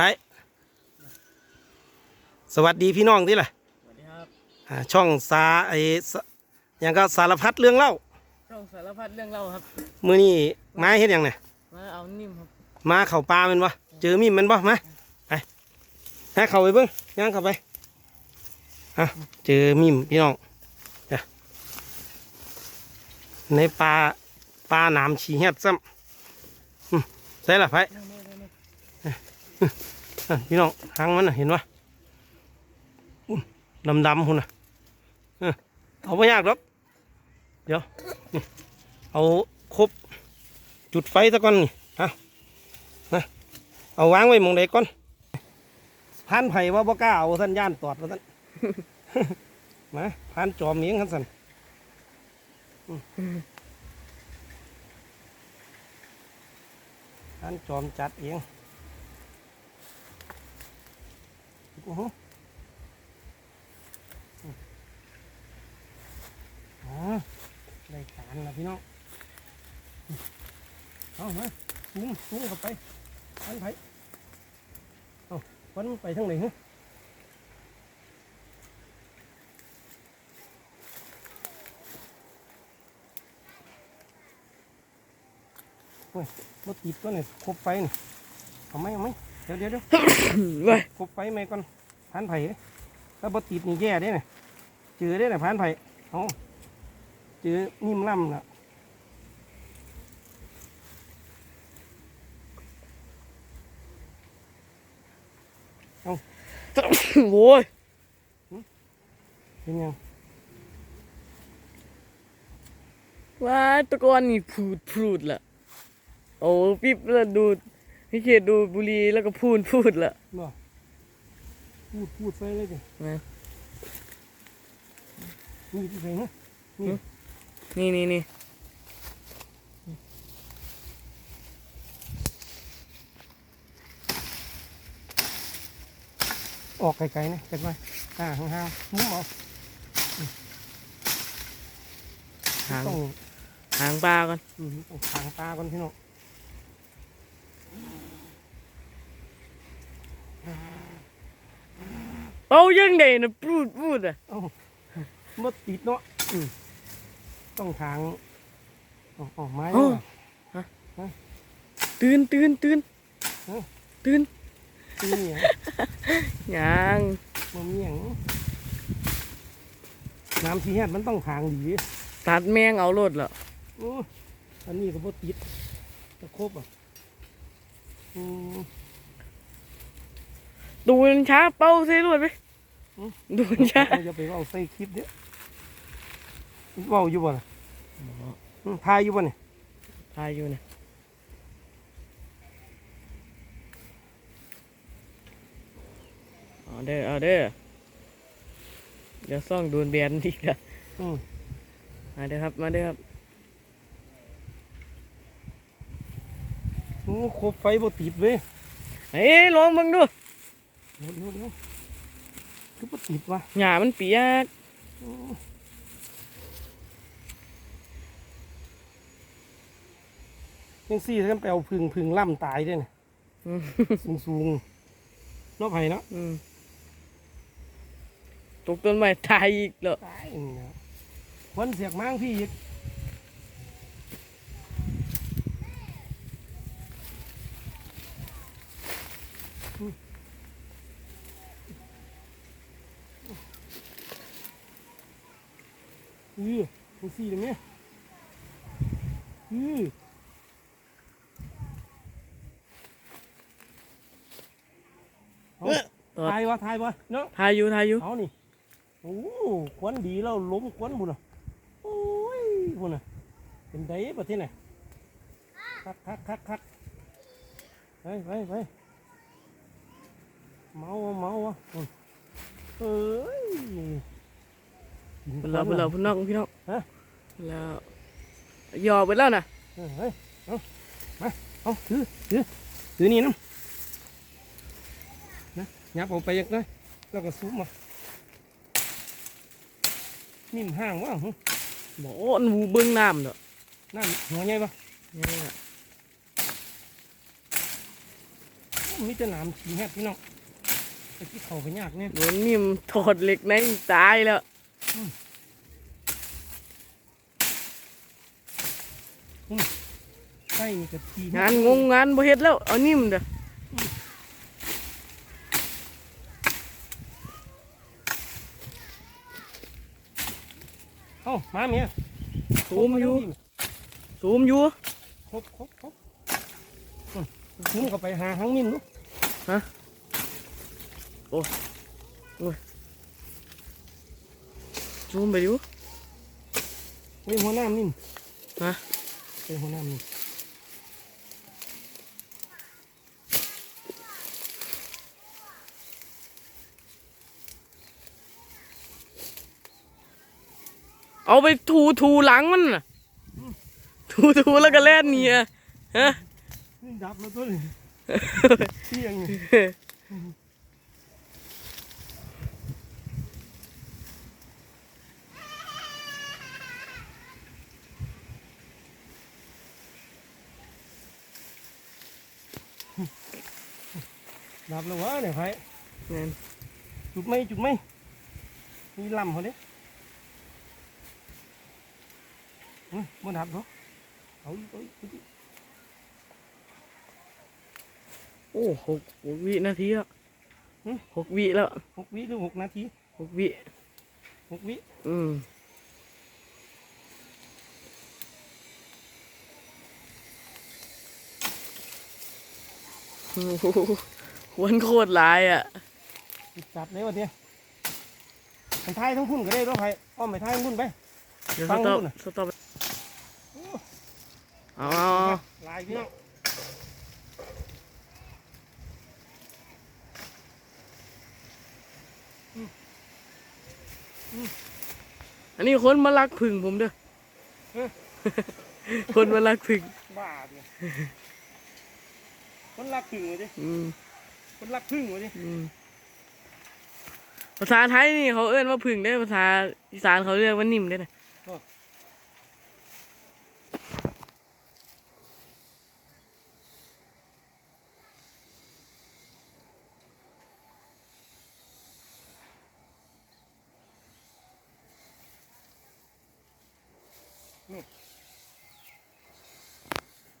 ไปสวัสดีพี่น้องที่ล่ะสวัสดีครับอ่าช่องสาไอสอย่างก็สารพัดเรื่องเล่าช่องสารพัดเรื่องเล่าครับ มือนี่มาเฮ็ดหยังเนี่ยมาเอานิ่มครับมาเข่าปลาแมันบ่เจอมีดแมันบ่มาไปให้เข้าไปเบิ่งย่างเข้าไปอะเจอมีมพี่น้องเดี๋ยวในปลาปลาหนามฉีเฮ็ดซ้ำอืมใส่ละไปนี่นี่นี่นี่อะ พี่น้องหางมันนะเห็นปะดำดำหุ่นนะเอาไม่ยากหรอกเดี๋ยวเอาครบจุดไฟซะก่อนนี่เอานะเอาวางไว้มองใดก่อนพันไผ่ว่าบ่กล้าเอาสัญญาณตอดว่าท่านมาพันจอมเมียงขันสันพันจอมจัดเอง โอ้โหอ๋อได้การแล้วพี่น้องเอามาสูงสูงเข้าไปไปไปเอาวันไปทางไหนฮะโอ้ยรถติดตัวนี่ครบไฟนี่เอาไหมเอาไหมเดี๋ยวเดี๋ยวเดี๋ยวเว้ยครบไฟไหมก่อน พันไผ่เด้ถ้าบ่ติดนี่แย่เด้เนี่ยเจอได้เนี่ยพันไผ่เอาเจอนิ่มล่ำละโว้ยเป็นยังว่าตะกอนนี่พูดพูดละโอ้ปิ๊บแล้วดูดพี่เขตดูดบุหรีแล้วก็พูดพูดละบ่ พูดพูดไปเลยดินะนี่ที่ไหนนะนี่นี่นี่ออกไกลๆนะเกิดมาอ่าห่างๆมุ้งเอาหางต้องหางปลาก่อนอืมต้องทางตาก่อนพี่น้อง เอายังไงนะพูดพูดอะเอ้าบ่ติดเนาะอืมต้องทางออกออกไม้โอ้นะตื่นตื่นตื่นเอ้า ตื่นตีนี่ยังมันมีอย่างน้ำที่แฮดมันต้องทางดีตัดแมงเอารถละโอ้อันนี้ก็บ่ติดจะครบอะอืม ดูมันช้าเป้าใส่รถไปอืมดูมันช้าเราจะไปเว่าใส่คลิปเนี้ยเว่าอยู่บ่ล่ะอืมถ่ายอยู่บ่เนี่ยทายอยู่นะเอาเด้อเอาเด้อเดี๋ยวซ่องโดนแบนทีละอืมมาเด้อครับ มาเด้อครับโอ้ครบไฟบ่ติดเว้ยเฮ้ยลองมึงดู เดี๋ยวเดี๋ยวเดี๋ยวคือบ่ติดวะหญ้ามันเปียกโอ้ยังซี่ท่านไปเอาพึ่งพึ่งล่ำตายด้วยเนี่ยอืมสูงสูงๆเนอกไผ่เนาะอืมตกต้นไม้ตายอีกเหรอตายนี่นะวันเสียกม้างพี่อีก อือมันสี่เลยไหมอือเอาตอดทายวะทายวะเนาะทายอยู่ทายอยู่เอานี่โอ้ควันดีแล้วล้มควันบุญอะโอ้ยบุญอะเป็นไดประเทศไหนคักคักคักคักไปไปไปเมาอะเมาอะอืมเอ้ยกิน เปล่าเปล่าพี่น้องพี่น้องฮะแล้วยอไปแล้วนะเออเฮ้ยเอามาเอาถือถือถือนี่น้ำนะยับออกไปอีกเลยแล้วก็ซุปมานิ่มห้างวะหึบอกโอ้หนูเบิ้งน้ำเด้อนั่นหัวใหญ่ปะนี่แหละโอ้มีแต่หนามขี้แหบพี่น้องไปที่เขาไปยากเนี่ยโดนนิ่มถอดเหล็กในตายแล้ว ใช่นี่ก็ทีงานงงงานบ่เฮ็ดแล้ว เอานิ่มเด้อเอ้ามาเมียซูมอยู่ซูมอยู่ครบครบครบอืมมุ้งเข้าไปหาหางมินลูกซูมไปอยู่ เป็นหัวหน้ามินฮะเป็นหัวหน้ามินเอาไปถูถูหลังมันน่ะถูถูแล้วก็แล่นหนีอะฮะนี่ดับแล้วตัวนี้เที่ยง ดับแล้ววะเนี่ยไฟนั่นจุดไหมจุดไหมมีลำเขาเด้เฮ้ยมันดับเหรอเอาอีกเอาอีกเอาอีกโอ้หกหกวินาทีแล้วหกวิแล้วหกวิหรือหกนาทีหกวิหกวิอืมโอ้โหค วนโคตรหลายอะติดจับเลยวะเนี่ยมันท้ายทั้งพุ่นก็ได้ด้วยไผอ้อมไปท้ายทั้งพุ่นไปเดี๋ยวฟัสงต็อปดูน่ะสต็อปเอาลายพี่น้องอันนี้คนมาลักผึ่งผมเด้อคนมาลักผึ่งบ้าเนี่ยคนรักพึ่งวะดิ อืมคนรักพึ่งวะดิอืมภาษาไทยนี่เขาเอื้อนว่าผึ่งได้อภาษาอีสานเขาเรียกว่านิ่มได้อนะ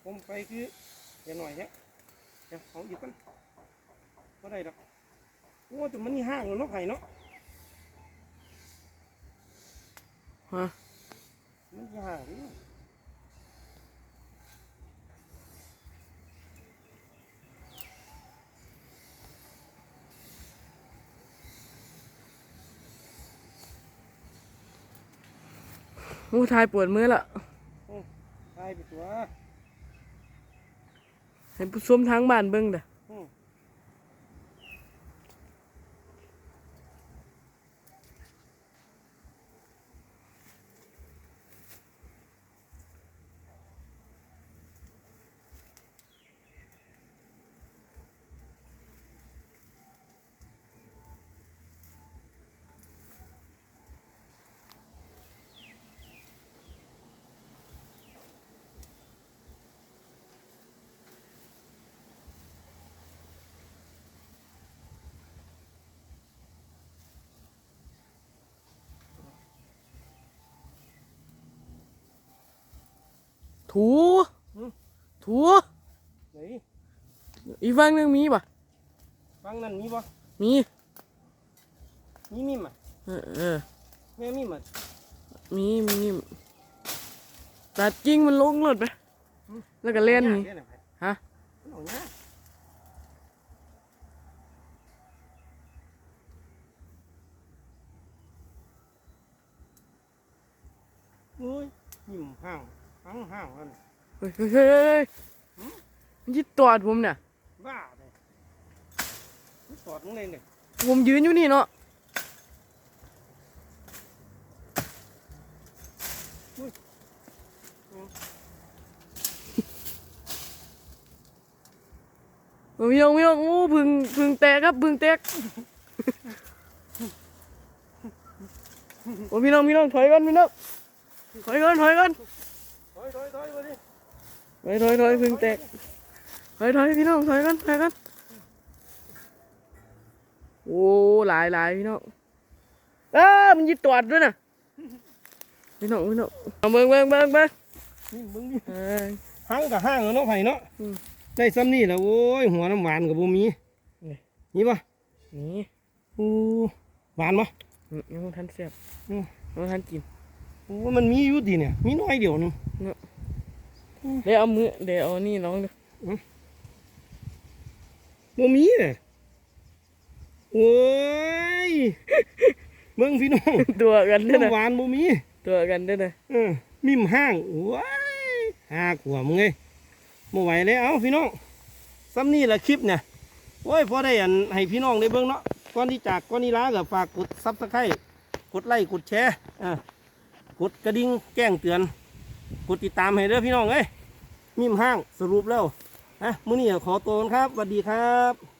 ผมไปคืออย่าหน่อยเนี่ยเดี๋ยวเอาอีกกัน ก็ได้ดอกโอ้แต่มันนี่ห้างเลยเนาะไผ่เนาะฮะมันนี่ห้างนี่โอ้ทายปวดมือละใช่ไปตัว ให้ผู้ชมทางบ้านเบิ่งเด้อ อืม ถู ถูไหนอีกฝั่งหนึงมีป่ะฟังนั่นมีบ่มีมีมิมอะเออเออ แม่มิมอะมีมีนิ่มตัดจริงมันลงรถไปแล้วก็เล่นนี่อายากด้อไผ่ฮะ มันเอายากโอ้ยยิ้มห้าง ห้างห้างแล้วนี่เฮ้ยเฮ้ยเฮ้ยเฮ้ยมันยิดตอดผมเนี่ยบ้าเลยมันสอดมึงเลยเนี่ยผมยืนอยู่นี่เนาะโอ้ยองพี่น้องโอ้พึ่งพึ่งแตกครับพึ่งแตกโอ้พี่น้องพี่น้องถอยกันพี่น้องถอยกันถอยกัน ถอยถอยถอยมาดิ ถอยถอยถอยพึ่งแตกถอยถอยพี่น้องถอยกันถอยกันโอ้หลายหลายพี่น้องเออมันยิดตอดด้วยนะพี่น้องพี่น้องเอาเบิ่งเบิ่งเบิ่งเบิ่งนี่มึงนี่เออห้างกับห้างอะเนาะไผ่เนาะอืมได้ซ้ำนี่แหละโอ้ยหัวน้ำหวานกับบ่มีนี่นี่ปะนี่โอ้หวานปะนี่ยังบ่ทันเสียบอืมยังบ่ทันกินโอ้มันมีอยู่ดีเนี่ยมีน้อยเดียวหนึงเดี๋ยวเอามือเดี๋ยวเอานี่น้องดูบ่มีเลยโอ้ยเบิ่งพี่น้องตัวกันด้วยนะน้ำหวานบ่มีตัวกันด้วยนะเออมิมห้างว้ายห้าขวบมึงไงบ่ไหวแล้วเอาพี่น้องซ้ำนี่แหละคลิปเนี่ยโอ้ยพอได้อันให้พี่น้องได้เบิ่งเนาะก่อนที่จากก่อนนี้ลาก็ฝากกดซับสไครต์กดไลค์กดแชร์อ่ากดกระดิ่งแจ้งเตือน กดติดตามให้เด้อพี่น้องเอ้ยมิมห้างสรุปแล้วนะมื้อนี้ขอตัวครับสวัสดีครับ